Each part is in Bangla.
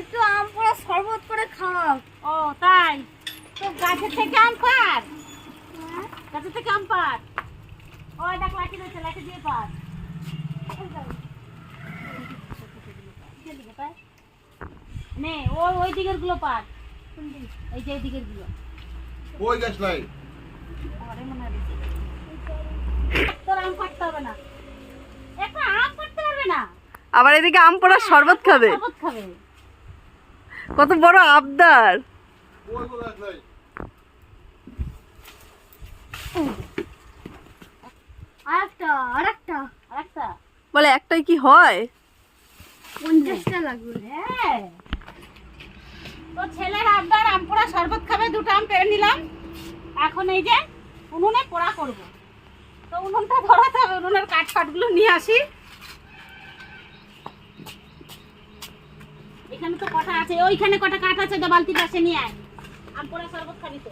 একটু আম পোড়া শরবত করে খাওয়াও। ও তাই? তো গাছের থেকে আম পার? গাছের থেকে আম পার? ও দেখ লাঠি রয়েছে লাঠি দিয়ে পার? নে ও ওই দিকেরগুলো পার এই যে এই দিকেরগুলো কই গাছ নাই? মনে তোর আম পাড়তে হবে না। একটা আম পাড়তে পারবে না? আবার এদিকে আম পোড়ার শরবত খাবে। শরবত খাবে। কত বড় আবদার। বলে একটাই কি হয়? পঞ্চাশটা লাগবে হ্যাঁ তো ছেলের আবদার আম পোড়া শরবত খাবে দুটো আম পেরে নিলাম। এখন এই যে উনুনে পোড়া করব। তো উনুনটা ধরাতে হবে উনুনের কাঠ ফাটগুলো নিয়ে আসি। এখানে তো কটা আছে ওইখানে কটা কাঠ আছে তো বালতি পাশে নিয়ে আয়। আম পোড়া শরবত খাবি তো।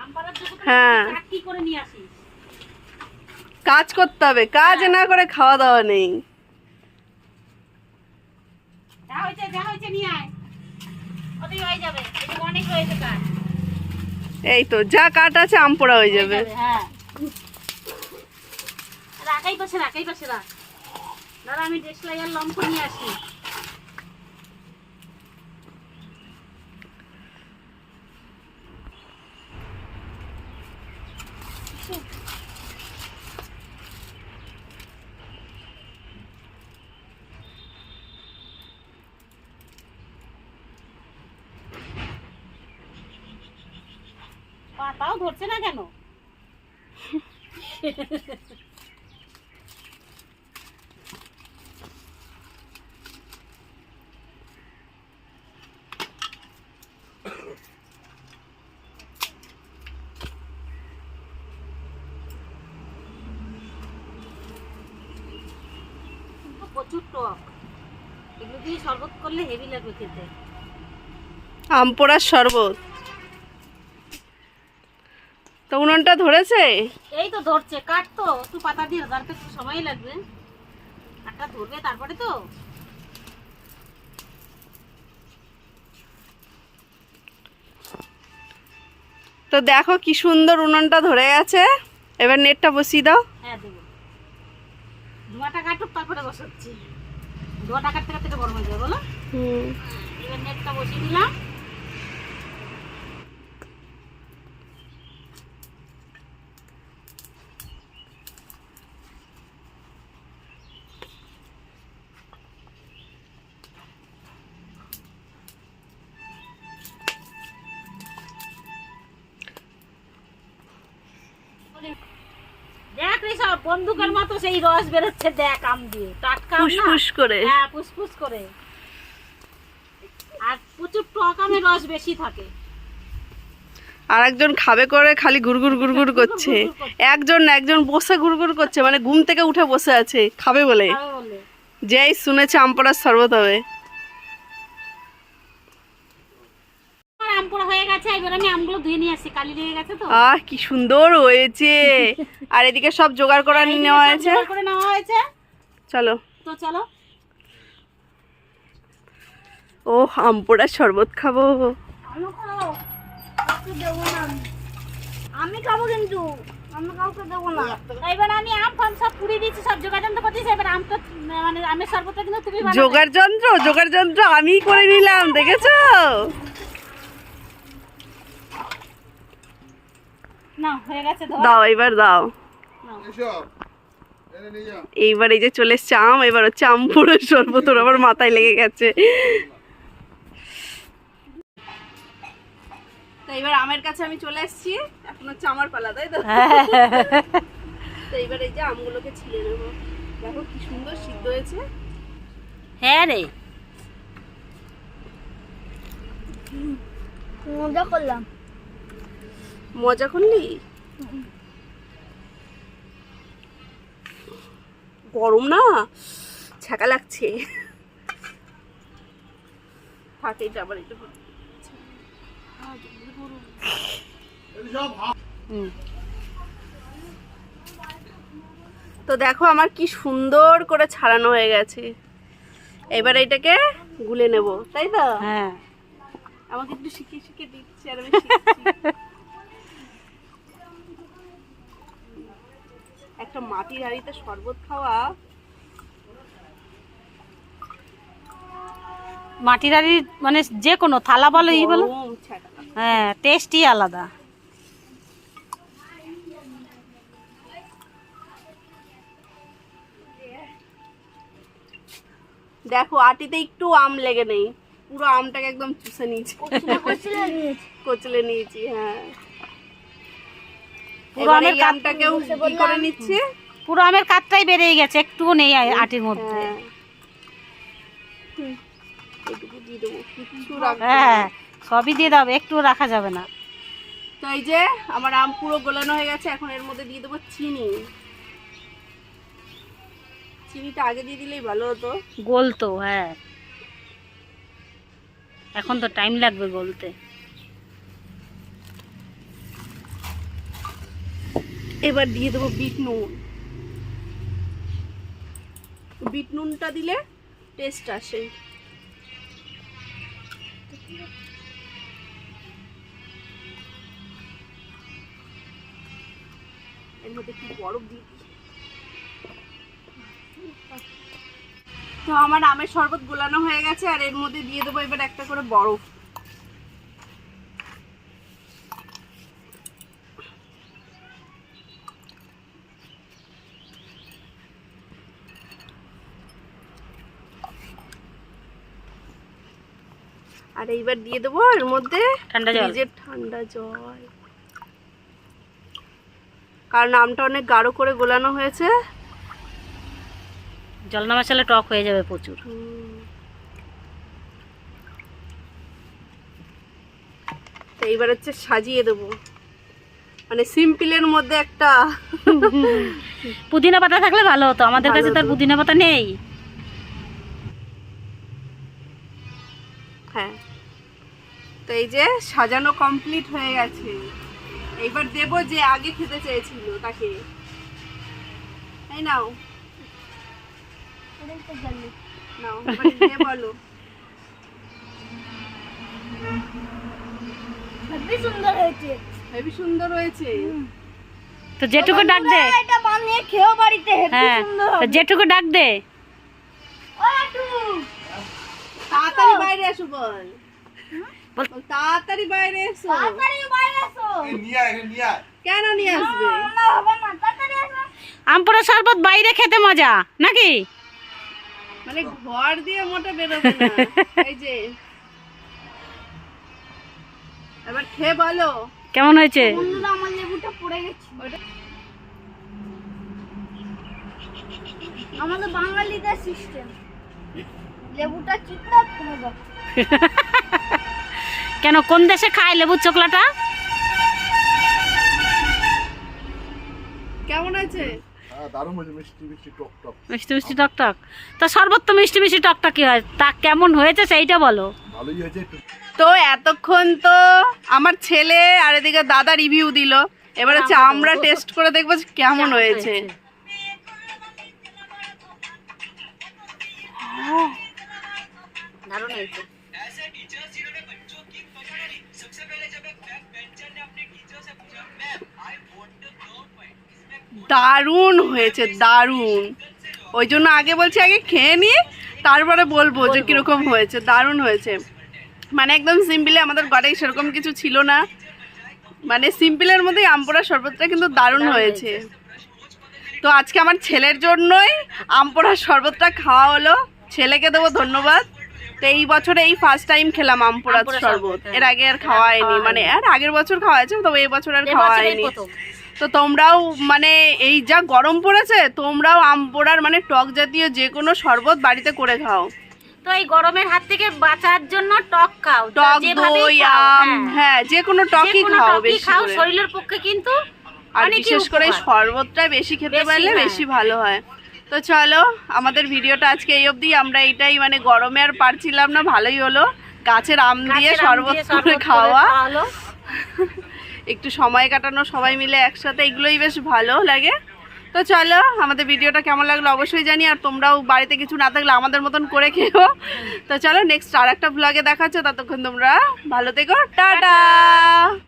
আম পোড়ার জন্য হ্যাঁ। কি করে নিয়ে আসিস। কাজ করতে হবে কাজ না করে খাওয়া দাওয়া নেই। যা হয়েছে যা হয়েছে নিয়ে আয়। ওতেই হয়ে যাবে অনেক রয়েছে কাঠ। এই তো যা কাঠ আছে আম পোড়া হয়ে যাবে। হ্যাঁ। রাখাই পাশে রাখাই পাশে রাখ। দাদা আমি দেশলাই আর লম্ফ নিয়ে আসি। পাতাও ধরছে না কেন? প্রচুর টক। এগুলো দিয়ে শরবত করলে হেভি আম পোড়ার শরবত? তো উনুনটা ধরেছে? এই তো ধরছে কাট তো। একটু পাতা দিয়ে ধরতে একটু সময় লাগবে। কাঠটা ধরবে তারপরে তো। তো দেখো কি সুন্দর উনুনটা ধরে গেছে এবার নেটটা বসিয়ে দাও। হ্যাঁ দেবো। ধোঁয়াটা কাটুক তারপরে বসাচ্ছি। ধোঁয়াটা কাটতে কাটতে গরম হয়ে যাবে বলো? হুম। এবার নেটটা বসিয়ে দিলাম। দেখ ঋষভ বন্দুকের মতো সেই রস বেরোচ্ছে দেখ আম দিয়ে। টাটকা ফুসফুস করে। হ্যাঁ ফুসফুস করে। আর প্রচুর টক আমের রস বেশি থাকে। আর একজন খাবে করে খালি গুড়গুড় গুড়গুড় করছে। একজন না একজন বসে গুড়গুড় করছে মানে ঘুম থেকে উঠে বসে আছে খাবে বলে। খাবে বলে। যেই শুনেছে আম পোড়ার শরবত হবে। পোড়া হয়ে গেছে এবার আমি আমগুলো ধুয়ে নিয়ে আসছি কালি লেগে গেছে তো। আহ কি সুন্দর হয়েছে। আর এদিকে সব জোগাড় করা নেওয়া হয়েছে? জোগাড় করে নেওয়া হয়েছে। চলো। তো চলো। ও আম পোড়ার শরবত খাব। আমি খাব দেবো না আমি। খাব কিন্তু আমি কাউকে দেবো না। এবার আমি আম ফাম সব পুড়িয়ে দিয়েছি সব জোগাড় যন্ত্র করতেছি এবার আম তো মানে আমের শরবতটা কিন্তু তুমি জোগাড় যন্ত্র জোগাড় যন্ত্র আমি করে নিলাম দেখেছ? না হয়ে গেছে দাও এবার দাও। এইবার এই যে চলে এসছে আম এবার হচ্ছে আম পোড়ার শরবত ওর আবার মাথায় লেগে গেছে। তো এবার আমের কাছে আমি চলে এসেছি। এখন হচ্ছে আমার পালা তাই তো? তো এবার এই যে আমগুলোকে ছিলে নেব। দেখো কি সুন্দর সিদ্ধ হয়েছে। হ্যাঁ রে। মজা করলাম। মজা করলি? গরম না? ছাকা লাগছে। একটু তো দেখো আমার কি সুন্দর করে ছাড়ানো হয়ে গেছে। এবার এটাকে গুলে নেব তাই তো? হ্যাঁ। আমাকে একটু শিখিয়ে শিখিয়ে দিচ্ছে আর আমি একটা মাটির হাঁড়িতে শরবত খাওয়া। মাটির হাঁড়ির মানে যে কোনো থালা বলো ই বলো। হ্যাঁ টেস্টই আলাদা। দেখো আটিতে একটু আম লেগে নেই। পুরো আমটাকে একদম চুষে নিয়েছি। কচলে নিয়েছি হ্যাঁ। পুরো আমের এই কি করে নিচ্ছি? পুরো আমের কাঠটাই বেরিয়ে গেছে একটুও নেই আটির মধ্যে। হ্যাঁ। না। হ্যাঁ সবই দিয়ে দাও একটুও রাখা যাবে না। তো এই যে আমার আম পুরো গোলানো হয়ে গেছে এখন এর মধ্যে দিয়ে দেবো চিনি। চিনিটা আগে দিয়ে দিলেই ভালো হতো। গলতো হ্যাঁ। এখন তো টাইম লাগবে গলতে। এবার দিয়ে দেবো বিট নুন। বিট নুনটা দিলে টেস্ট আসে। এর মধ্যে বরফ দিয়ে তো আমার আমের শরবত গোলানো হয়ে গেছে, আর এর মধ্যে দিয়ে দেবো এবার একটা করে বরফ। আর এইবার দিয়ে দেবো এর মধ্যে ঠান্ডা জল। ঠান্ডা জল। কারণ আমটা অনেক গাঢ় করে গোলানো হয়েছে। জল না মশলা টক হয়ে যাবে প্রচুর। তো এইবার হচ্ছে সাজিয়ে দেবো। মানে সিম্পলের মধ্যে একটা। পুদিনা পাতা থাকলে ভালো হতো। আমাদের কাছে তো আর পুদিনা পাতা নেই। হ্যাঁ। তো এই যে সাজানো কমপ্লিট হয়ে গেছে। এইবার দেবো যে আগে খেতে চেয়েছিল তাকে। এই নাও। নাও বলো। হেবি সুন্দর হয়েছে। হেবি সুন্দর হয়েছে। তো যেটুকু ডাক দে। এটা বানিয়ে খেয়েও বাড়িতে হেবি হ্যাঁ সুন্দর যেটুকু ডাক দে ও একটু তাড়াতাড়ি বাইরে এসো বল। বল। তাড়াতাড়ি বাইরে এসো। তাড়াতাড়ি বাইরে এসো। এই নিয়ে আয় নিয়ে আয়। কেন নিয়ে আসবে? না হবে না তাড়াতাড়ি এসো আমপুরা শরবত বাইরে খেতে মজা নাকি? মানে ঘর দিয়ে মোটে বেরোবে না। এই যে। এবার খেয়ে বলো। কেমন হয়েছে? বন্ধুরা আমার লেবুটা পড়ে গেছে। আমাদের বাঙালিদের সিস্টেম লেবুটা কেন কোন দেশে খায় লেবুর চোকলাটা? কেমন আছে? হ্যাঁ হয়েছে মিষ্টি মিষ্টি টক টক। মিষ্টি মিষ্টি টক টক। তো শরবত মিষ্টি মিষ্টি টক টকই হয়? তা কেমন হয়েছে সেইটা বলো। ভালোই হয়েছে একটু। তো এতক্ষণ তো আমার ছেলে আর এদিকে দাদা রিভিউ দিল। এবার হচ্ছে আমরা টেস্ট করে দেখব যে কেমন হয়েছে? দারুণ হয়েছে। দারুণ হয়েছে দারুণ। ওই জন্য আগে বলছি আগে খেয়ে নিয়ে তারপরে বলব যে কীরকম হয়েছে দারুণ হয়েছে। মানে একদম সিম্পলি আমাদের ঘরে সেরকম কিছু ছিল না। মানে সিম্পলের মধ্যেই আমপোড়া শরবতটা কিন্তু দারুণ হয়েছে। তো আজকে আমার ছেলের জন্যই আমপোড়া শরবতটা খাওয়া হলো। ছেলেকে দেবো ধন্যবাদ। তো এই বছরে এই ফার্স্ট টাইম খেলাম আমপোড়া শরবত হ্যাঁ। এর আগে আর খাওয়া হয়নি মানে আর আগের বছর খাওয়া হয়েছে তবে এই বছর আর খাওয়া এবছরেই হয়নি প্রথম। তো তোমরাও মানে এই যা গরম পড়েছে তোমরাও আম পোড়ার মানে টক জাতীয় যে কোনো শরবত বাড়িতে করে খাও তো এই গরমের হাত থেকে বাঁচার জন্য টক খাও টক দই আম হ্যাঁ। হ্যাঁ যে কোনো টকই খাও বেশি খাও শরীরের পক্ষে কিন্তু আর বিশেষ করে। শরবতটা বেশি খেতে পারলে হ্যাঁ। বেশি ভালো হয় তো চলো আমাদের ভিডিওটা আজকে এই অবধি। আমরা এটাই মানে গরমে আর পারছিলাম না ভালোই হলো। গাছের আম দিয়ে শরবত করে খাওয়া। একটু সময় কাটানো সবাই মিলে একসাথে এগুলোই বেশ ভালো লাগে। তো চলো আমাদের ভিডিওটা কেমন লাগল অবশ্যই জানি আর তোমরাও বাড়িতে কিছু না থাকলে আমাদের মতন করে খেও। তো চলো নেক্সট আর একটা ব্লগে দেখা হচ্ছে ততক্ষণ তোমরা ভালো থেকো। টাটা!